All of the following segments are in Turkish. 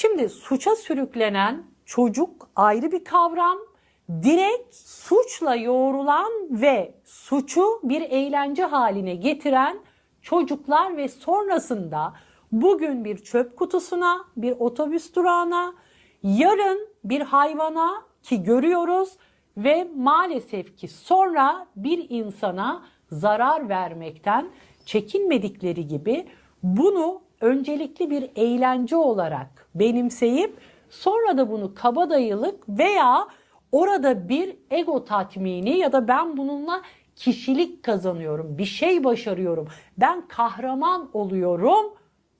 Şimdi suça sürüklenen çocuk ayrı bir kavram. Direkt suçla yoğrulan ve suçu bir eğlence haline getiren çocuklar ve sonrasında bugün bir çöp kutusuna, bir otobüs durağına, yarın bir hayvana ki görüyoruz ve maalesef ki sonra bir insana zarar vermekten çekinmedikleri gibi bunu öncelikli bir eğlence olarak benimseyip sonra da bunu kabadayılık veya orada bir ego tatmini ya da ben bununla kişilik kazanıyorum, bir şey başarıyorum, ben kahraman oluyorum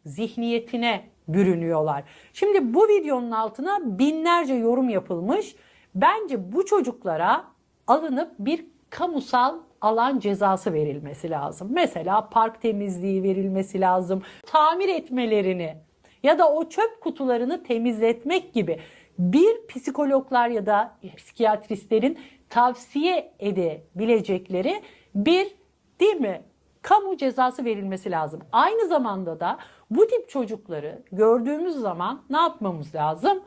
zihniyetine bürünüyorlar. Şimdi bu videonun altına binlerce yorum yapılmış. Bence bu çocuklara alınıp bir kamusal alan cezası verilmesi lazım. Mesela park temizliği verilmesi lazım. Tamir etmelerini ya da o çöp kutularını temizletmek gibi bir psikologlar ya da psikiyatristlerin tavsiye edebilecekleri bir değil mi kamu cezası verilmesi lazım. Aynı zamanda da bu tip çocukları gördüğümüz zaman ne yapmamız lazım?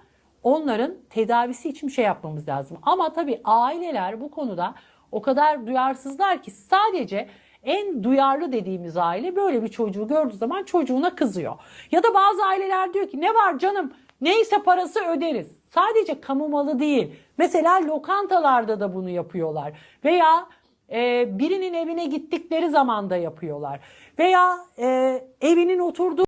Onların tedavisi için bir şey yapmamız lazım. Ama tabii aileler bu konuda o kadar duyarsızlar ki sadece en duyarlı dediğimiz aile böyle bir çocuğu gördüğü zaman çocuğuna kızıyor. Ya da bazı aileler diyor ki ne var canım neyse parası öderiz. Sadece kamu malı değil. Mesela lokantalarda da bunu yapıyorlar. Veya e, birinin evine gittikleri zaman da yapıyorlar. Veya e, evinin oturduğu